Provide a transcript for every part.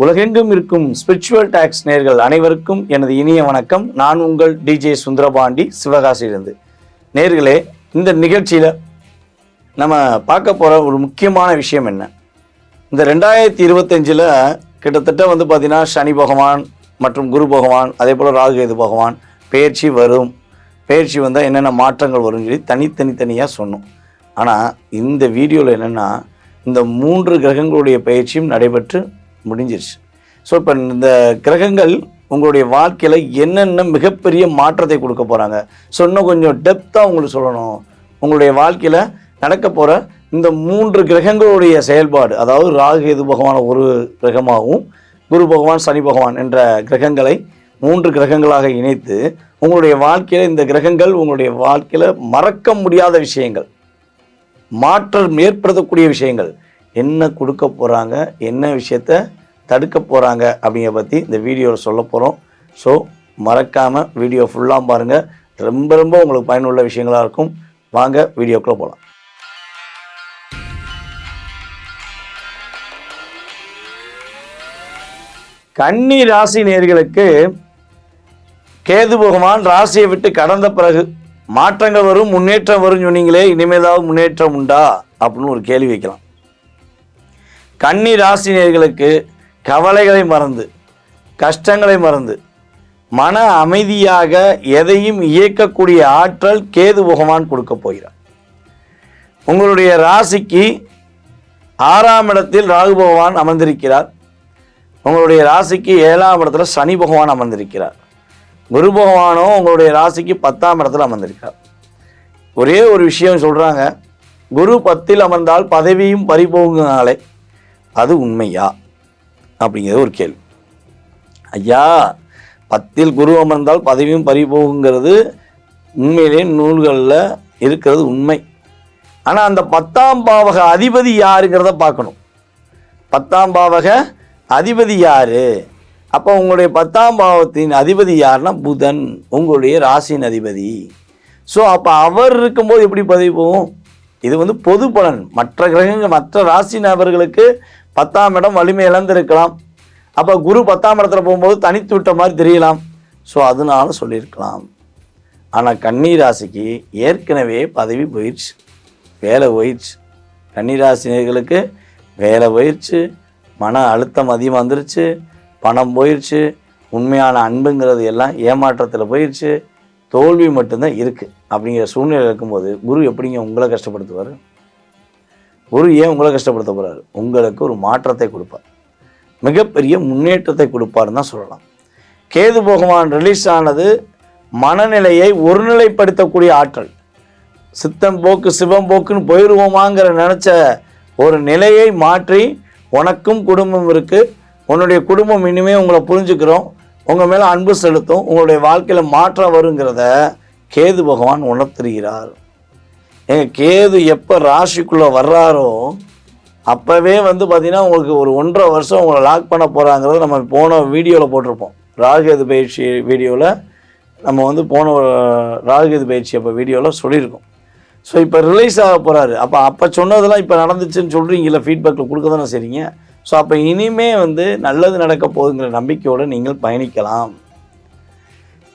உலகெங்கும் இருக்கும் spiritual tax நேர்கள் அனைவருக்கும் எனது இனிய வணக்கம். நான் உங்கள் டிஜே சுந்தரபாண்டி சிவகாசியிலிருந்து. நேர்களே இந்த நிகழ்ச்சியில் நம்ம பார்க்க போகிற ஒரு முக்கியமான விஷயம் என்ன? இந்த ரெண்டாயிரத்தி இருபத்தஞ்சில் கிட்டத்தட்ட வந்து பார்த்திங்கன்னா சனி பகவான் மற்றும் குரு பகவான் அதே போல் ராகுகேது பகவான் பெயர்ச்சி வரும். பெயர்ச்சி வந்தால் என்னென்ன மாற்றங்கள் வரும்னு சொல்லி தனித்தனித்தனியாக சொன்னோம். ஆனால் இந்த வீடியோவில் என்னென்னா இந்த மூன்று கிரகங்களுடைய பயிற்சியும் நடைபெற்று முடிஞ்சிருச்சு. ஸோ இப்போ இந்த கிரகங்கள் உங்களுடைய வாழ்க்கையில் என்னென்ன மிகப்பெரிய மாற்றத்தை கொடுக்க போகிறாங்க ஸோ இன்னும் கொஞ்சம் டெப்த்தாக உங்களுக்கு சொல்லணும். உங்களுடைய வாழ்க்கையில் நடக்க போகிற இந்த மூன்று கிரகங்களுடைய செயல்பாடு அதாவது ராகு கேது பகவான் ஒரு கிரகமாகவும் குரு பகவான் சனி பகவான் என்ற கிரகங்களை மூன்று கிரகங்களாக இணைத்து உங்களுடைய வாழ்க்கையில் இந்த கிரகங்கள் உங்களுடைய வாழ்க்கையில் மறக்க முடியாத விஷயங்கள் மாற்றம் ஏற்படுத்தக்கூடிய விஷயங்கள் என்ன கொடுக்க போகிறாங்க என்ன விஷயத்த தடுக்க போகிறாங்க அப்படிங்கிற பற்றி இந்த வீடியோவில் சொல்ல போகிறோம் ஸோ மறக்காமல் வீடியோ ஃபுல்லாக பாருங்கள் ரொம்ப ரொம்ப உங்களுக்கு பயனுள்ள விஷயங்களாக இருக்கும். வாங்க வீடியோக்குள்ளே போகலாம் கன்னி ராசி நேர்களுக்கு கேது பகவான் ராசியை விட்டு கடந்த பிறகு மாற்றங்கள் வரும் முன்னேற்றம் வரும் சொன்னீங்களே இனிமேதாவது முன்னேற்றம் உண்டா? அப்படின்னு ஒரு கேள்வி வைக்கலாம். கன்னி ராசினியர்களுக்கு கவலைகளை மறந்து கஷ்டங்களை மறந்து மன அமைதியாக எதையும் இயக்கக்கூடிய ஆற்றல் கேது பகவான் கொடுக்க போகிறார். உங்களுடைய ராசிக்கு ஆறாம் இடத்தில் ராகு பகவான் அமர்ந்திருக்கிறார். உங்களுடைய ராசிக்கு ஏழாம் இடத்துல சனி பகவான் அமர்ந்திருக்கிறார். குரு பகவானோ உங்களுடைய ராசிக்கு பத்தாம் இடத்துல அமர்ந்திருக்கிறார். ஒரே ஒரு விஷயம் சொல்கிறாங்க குரு பத்தில் அமர்ந்தால் பதவியும் பறிபோகுனாலே அது உண்மையா? அப்படிங்கிறது ஒரு கேள்வி. ஐயா பத்தில் குரு அமர்ந்தால் பதவியும் பறிபோகுங்கிறது உண்மையிலே நூல்களில் இருக்கிறது உண்மை. ஆனால் அந்த பத்தாம் பாவக அதிபதி யாருங்கிறத பார்க்கணும். பத்தாம் பாவக அதிபதி யார்? அப்போ உங்களுடைய பத்தாம் பாவத்தின் அதிபதி யாருன்னா புதன் உங்களுடைய ராசியின் அதிபதி. ஸோ அப்போ அவர் இருக்கும்போது எப்படி பதவி போகும்? இது வந்து பொது பலன். மற்ற கிரகங்கள் மற்ற ராசி நபர்களுக்கு பத்தாம் இடம் வலிமை இழந்திருக்கலாம். அப்போ குரு பத்தாம் இடத்துல போகும்போது தனித்து விட்ட மாதிரி தெரியலாம். ஸோ அதனால சொல்லியிருக்கலாம். ஆனால் கன்னி ராசிக்கு ஏற்கனவே பதவி போயிடுச்சு வேலை போயிடுச்சு கன்னி ராசினியர்களுக்கு வேலை போயிடுச்சு மன அழுத்தம் அதிகமாக வந்துருச்சு. பணம் போயிடுச்சு உண்மையான அன்புங்கிறது எல்லாம் ஏமாற்றத்தில் போயிடுச்சு தோல்வி மட்டும்தான் இருக்குது அப்படிங்கிற சூழ்நிலை இருக்கும்போது குரு எப்படிங்க உங்களை கஷ்டப்படுத்துவார்? குரு ஏன் உங்களை கஷ்டப்படுத்த போகிறாரு உங்களுக்கு ஒரு மாற்றத்தை கொடுப்பார். மிகப்பெரிய முன்னேற்றத்தை கொடுப்பாருன்னு தான் சொல்லலாம். கேது பகவான் ரிலீஸ் ஆனது மனநிலையை ஒருநிலைப்படுத்தக்கூடிய ஆற்றல். சித்தம் போக்கு சிவம் போக்குன்னு போயிடுவோமாங்கிற நினச்ச ஒரு நிலையை மாற்றி உனக்கும் குடும்பம் இருக்குது உன்னுடைய குடும்பம் இனிமேல் உங்களை புரிஞ்சுக்கிறோம். உங்கள் மேலே அன்பு செலுத்தும். உங்களுடைய வாழ்க்கையில் மாற்றம் வருங்கிறத கேது பகவான் உணர்த்துகிறார். ஏங்க கேது எப்போ ராசிக்குள்ளே வர்றாரோ அப்போவே வந்து பார்த்திங்கன்னா உங்களுக்கு ஒரு ஒன்றரை வருஷம் உங்களை லாக் பண்ண போகிறாங்கிறத நம்ம போன வீடியோவில் போட்டிருப்போம். ராகுகேது பயிற்சி வீடியோவில் நம்ம வந்து போன ராகுகேது பயிற்சி அப்போ வீடியோவில் சொல்லியிருக்கோம். ஸோ இப்போ ரிலீஸ் ஆக போகிறாரு அப்போ அப்போ சொன்னதெல்லாம் இப்போ நடந்துச்சுன்னு சொல்கிறீங்கள ஃபீட்பேக்கில் கொடுக்க தானே சரிங்க ஸோ அப்போ இனிமே வந்து நல்லது நடக்க போகுதுங்கிற நம்பிக்கையோடு நீங்கள் பயணிக்கலாம்.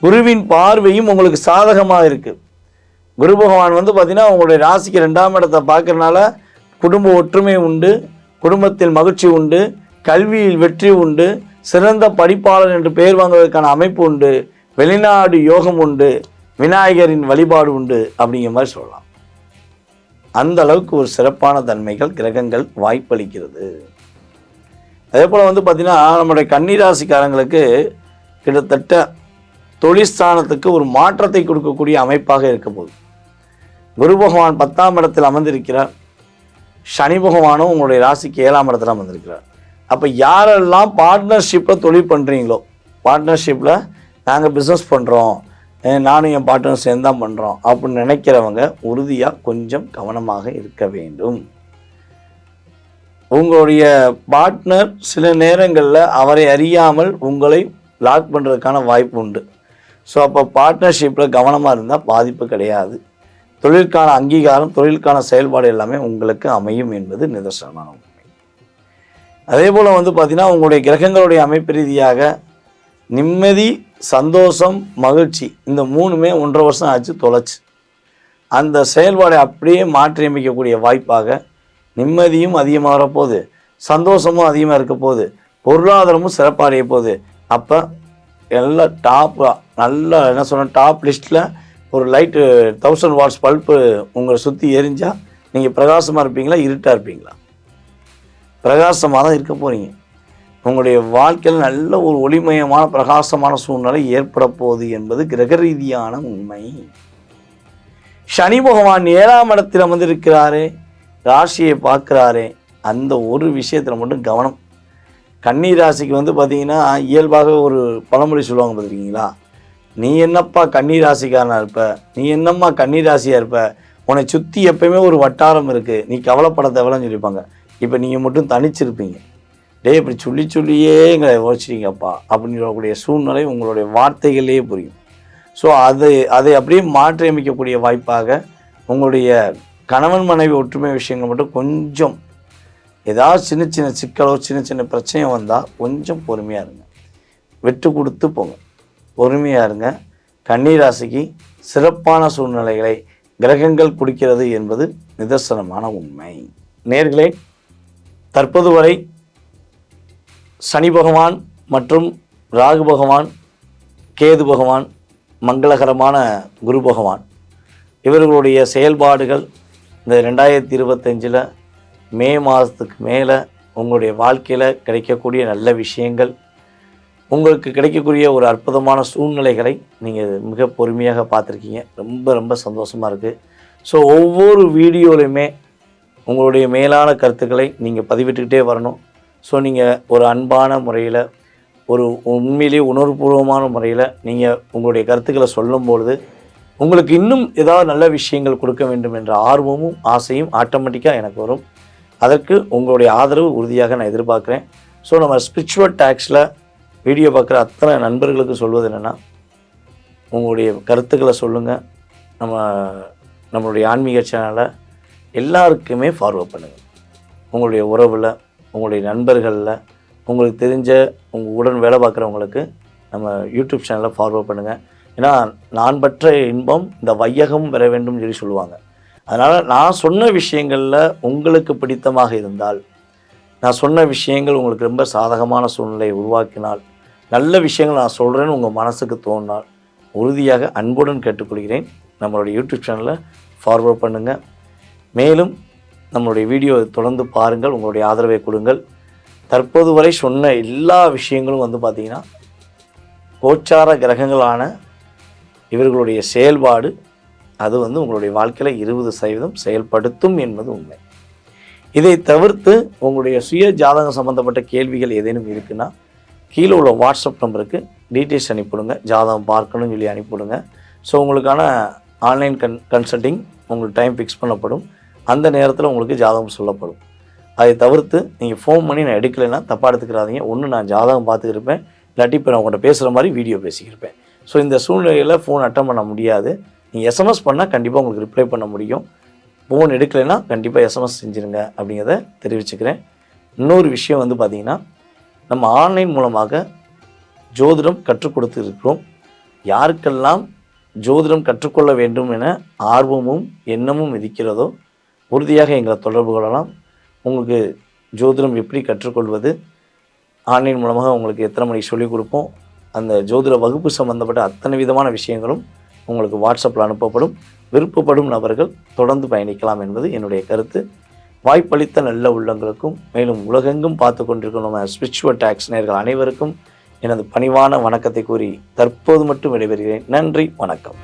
குருவின் பார்வையும் உங்களுக்கு சாதகமாக இருக்குது குரு பகவான் வந்து பார்த்திங்கன்னா உங்களுடைய ராசிக்கு ரெண்டாம் இடத்தை பார்க்குறனால குடும்ப ஒற்றுமை உண்டு குடும்பத்தில் மகிழ்ச்சி உண்டு கல்வியில் வெற்றி உண்டு சிறந்த படிப்பாளர் என்று பெயர் வாங்குவதற்கான அமைப்பு உண்டு வெளிநாடு யோகம் உண்டு விநாயகரின் வழிபாடு உண்டு அப்படிங்கிற மாதிரி சொல்லலாம். அந்த அளவுக்கு ஒரு சிறப்பான தன்மைகள் கிரகங்கள் வாய்ப்பளிக்கிறது. அதே போல் வந்து பார்த்திங்கன்னா நம்முடைய கன்னிராசிக்காரங்களுக்கு கிட்டத்தட்ட தொழிற்ஸ்தானத்துக்கு ஒரு மாற்றத்தை கொடுக்கக்கூடிய அமைப்பாக இருக்க போகுது. குரு பகவான் பத்தாம் இடத்தில் அமர்ந்திருக்கிறார். சனி பகவானும் உங்களுடைய ராசிக்கு ஏழாம் இடத்துல அமர்ந்திருக்கிறார். அப்போ யாரெல்லாம் பார்ட்னர்ஷிப்பில் தொழில் பண்ணுறீங்களோ பார்ட்னர்ஷிப்பில் நாங்கள் பிஸ்னஸ் பண்ணுறோம் நானும் என் பார்ட்னர் சேர்ந்து தான் பண்ணுறோம் அப்படின்னு நினைக்கிறவங்க உறுதியாக கொஞ்சம் கவனமாக இருக்க வேண்டும். உங்களுடைய பார்ட்னர் சில நேரங்களில் அவரை அறியாமல் உங்களை லாக் பண்ணுறதுக்கான வாய்ப்பு உண்டு. ஸோ அப்போ பார்ட்னர்ஷிப்பில் கவனமாக இருந்தால் பாதிப்பு கிடையாது. தொழிலுக்கான அங்கீகாரம் தொழிலுக்கான செயல்பாடு எல்லாமே உங்களுக்கு அமையும் என்பது நிதர்சனமான உண்மை. அதே போல் வந்து பார்த்தீங்கன்னா உங்களுடைய கிரகங்களுடைய அமைப்பு ரீதியாக நிம்மதி சந்தோஷம் மகிழ்ச்சி இந்த மூணுமே ஒன்றரை வருஷம் ஆச்சு தொலைச்சு. அந்த செயல்பாடை அப்படியே மாற்றி அமைக்கக்கூடிய வாய்ப்பாக நிம்மதியும் அதிகமாக வரப்போகுது சந்தோஷமும் அதிகமாக இருக்க போகுது பொருளாதாரமும் சிறப்படைய போகுது. அப்போ எல்லாம் டாப் நல்லா என்ன சொன்ன டாப் லிஸ்ட்டில் ஒரு லைட்டு தௌசண்ட் வாட்ஸ் பல்ப்பு உங்களை சுற்றி எரிஞ்சால் நீங்கள் பிரகாசமாக இருப்பீங்களா இருட்டாக இருப்பீங்களா? பிரகாசமாக தான் இருக்க போகிறீங்க உங்களுடைய வாழ்க்கையில் நல்ல ஒரு ஒளிமயமான பிரகாசமான சூழ்நிலை ஏற்பட போகுது என்பது கிரக ரீதியான உண்மை. சனி பகவான் ஏழாம் இடத்தில் அமர்ந்திருக்கிறாரே ராசியை பார்க்குறாரே. அந்த ஒரு விஷயத்தில் மட்டும் கவனம். கன்னி ராசிக்கு வந்து பார்த்தீங்கன்னா இயல்பாக ஒரு பழமொழி சொல்லுவாங்க பார்த்துருக்கீங்களா நீ என்னப்பா கன்னி ராசிக்காரனாக இருப்ப? நீ என்னம்மா கன்னி ராசியாக இருப்ப? உன்னை சுற்றி எப்பயுமே ஒரு வட்டாரம் இருக்குது நீ கவலைப்பட தேவைன்னு சொல்லியிருப்பாங்க. இப்போ நீங்கள் மட்டும் தனிச்சிருப்பீங்க. டேய் இப்படி சொல்லி சொல்லியே எங்களை உழைச்சிட்டீங்கப்பா அப்படின்னு சொல்லக்கூடிய சூழ்நிலை உங்களுடைய வார்த்தைகள்லேயே புரியும். ஸோ அதை அதை அப்படியே மாற்றியமைக்கக்கூடிய வாய்ப்பாக உங்களுடைய கணவன் மனைவி ஒற்றுமை விஷயங்கள் மட்டும் கொஞ்சம் ஏதாவது சின்ன சின்ன சிக்கலோ சின்ன சின்ன பிரச்சனையோ வந்தால் கொஞ்சம் பொறுமையாக இருங்க. விட்டு கொடுத்து போங்க. பொறுமையாக இருங்க. கன்னிராசிக்கு சிறப்பான சூழ்நிலைகளை கிரகங்கள் குடிக்கிறது என்பது நிதர்சனமான உண்மை. நேர்களே தற்போது வரை சனி பகவான் மற்றும் ராகு பகவான் கேது பகவான் மங்களகரமான குரு பகவான் இவர்களுடைய செயல்பாடுகள் இந்த ரெண்டாயிரத்தி இருபத்தஞ்சில் மே மாதத்துக்கு மேலே உங்களுடைய வாழ்க்கையில் கிடைக்கக்கூடிய நல்ல விஷயங்கள் உங்களுக்கு கிடைக்கக்கூடிய ஒரு அற்புதமான சூழ்நிலைகளை நீங்கள் மிக பொறுமையாக பார்த்துருக்கீங்க. ரொம்ப ரொம்ப சந்தோஷமாக இருக்குது ஸோ ஒவ்வொரு வீடியோலையுமே உங்களுடைய மேலான கருத்துக்களை நீங்கள் பதிவிட்டுக்கிட்டே வரணும். ஸோ நீங்கள் ஒரு அன்பான முறையில் ஒரு உண்மையிலேயே உணர்வுபூர்வமான முறையில் நீங்கள் உங்களுடைய கருத்துக்களை சொல்லும்பொழுது உங்களுக்கு இன்னும் ஏதாவது நல்ல விஷயங்கள் கொடுக்க வேண்டும் என்ற ஆர்வமும் ஆசையும் ஆட்டோமேட்டிக்காக எனக்கு வரும். அதற்கு உங்களுடைய ஆதரவு உறுதியாக நான் எதிர்பார்க்குறேன். ஸோ நம்ம ஸ்பிரிச்சுவல் டேக்ஸில் வீடியோ பார்க்குற அத்தனை நண்பர்களுக்கு சொல்வது என்னென்னா உங்களுடைய கருத்துக்களை சொல்லுங்கள் நம்ம நம்மளுடைய ஆன்மீக சேனலை எல்லாருக்குமே ஃபார்வர்ட் பண்ணுங்கள் உங்களுடைய உறவில் உங்களுடைய நண்பர்களில் உங்களுக்கு தெரிஞ்ச உங்கள் உடன் வேலை பார்க்குறவங்களுக்கு நம்ம யூடியூப் சேனலை ஃபார்வர்ட் பண்ணுங்கள் ஏன்னா நான் பெற்ற இன்பம் இந்த வையகம் பெற வேண்டும் சொல்லி சொல்லுவாங்க. அதனால் நான் சொன்ன விஷயங்களில் உங்களுக்கு பிடித்தமாக இருந்தால் நான் சொன்ன விஷயங்கள் உங்களுக்கு ரொம்ப சாதகமான சூழ்நிலையை உருவாக்கினால் நல்ல விஷயங்கள் நான் சொல்கிறேன்னு உங்கள் மனசுக்கு தோணினால் உறுதியாக அன்புடன் கேட்டுக்கொள்கிறேன். நம்மளுடைய யூடியூப் சேனலில் ஃபார்வர்ட் பண்ணுங்கள் மேலும் நம்மளுடைய வீடியோ தொடர்ந்து பாருங்கள் உங்களுடைய ஆதரவை கொடுங்கள். தற்போது வரை சொன்ன எல்லா விஷயங்களும் வந்து பார்த்திங்கன்னா கோச்சார கிரகங்களான இவர்களுடைய செயல்பாடு அது வந்து உங்களுடைய வாழ்க்கையில் இருபது சதவீதம் செயல்படுத்தும் என்பது உண்மை. இதை தவிர்த்து உங்களுடைய சுய ஜாதகம் சம்மந்தப்பட்ட கேள்விகள் ஏதேனும் இருக்குன்னா கீழே உள்ள வாட்ஸ்அப் நம்பருக்கு டீட்டெயில்ஸ் அனுப்பிவிடுங்க. ஜாதகம் பார்க்கணும்னு சொல்லி அனுப்பிவிடுங்க. ஸோ உங்களுக்கான ஆன்லைன் கன் கன்சல்ட்டிங் உங்களுக்கு டைம் ஃபிக்ஸ் பண்ணப்படும். அந்த நேரத்தில் உங்களுக்கு ஜாதகம் சொல்லப்படும். அதை தவிர்த்து நீங்கள் ஃபோன் பண்ணி நான் எடுக்கலைன்னா தப்பாக எடுத்துக்கிறாதீங்க. ஒன்று நான் ஜாதகம் பார்த்துக்கிருப்பேன் இல்லாட்டி இப்போ நான் உங்கள்கிட்ட பேசுகிற மாதிரி வீடியோ பேசிக்கிருப்பேன் ஸோ இந்த சூழ்நிலையில் ஃபோன் அட்டன் பண்ண முடியாது. நீங்கள் எஸ்எம்எஸ் பண்ணால் கண்டிப்பாக உங்களுக்கு ரிப்ளை பண்ண முடியும். ஃபோன் எடுக்கலைன்னா கண்டிப்பாக எஸ்எம்எஸ் செஞ்சுருங்க அப்படிங்கிறத தெரிவிச்சுக்கிறேன். இன்னொரு விஷயம் வந்து பார்த்திங்கன்னா நம்ம ஆன்லைன் மூலமாக ஜோதிடம் கற்றுக் கொடுத்து இருக்கிறோம் யாருக்கெல்லாம் ஜோதிடம் கற்றுக்கொள்ள வேண்டும் என ஆர்வமும் எண்ணமும் இருக்கிறதோ உறுதியாக எங்களை தொடர்பு கொள்ளலாம். உங்களுக்கு ஜோதிடம் எப்படி கற்றுக்கொள்வது? ஆன்லைன் மூலமாக உங்களுக்கு எத்தனை மணிக்கு சொல்லிக் கொடுப்போம்? அந்த ஜோதிட வகுப்பு சம்பந்தப்பட்ட அத்தனை விதமான விஷயங்களும் உங்களுக்கு வாட்ஸ்அப்பில் அனுப்பப்படும். விருப்பப்படும் நபர்கள் தொடர்ந்து பயணிக்கலாம் என்பது என்னுடைய கருத்து. வாய்ப்பளித்த நல்ல உள்ளங்களுக்கும் மேலும் உலகெங்கும் பார்த்து கொண்டிருக்கும் நம்ம ஸ்பிரிச்சுவல் டாக்ஸ் நேர்கள் அனைவருக்கும் எனது பணிவான வணக்கத்தை கூறி தற்போது மட்டும் விடைபெறுகிறேன். நன்றி வணக்கம்.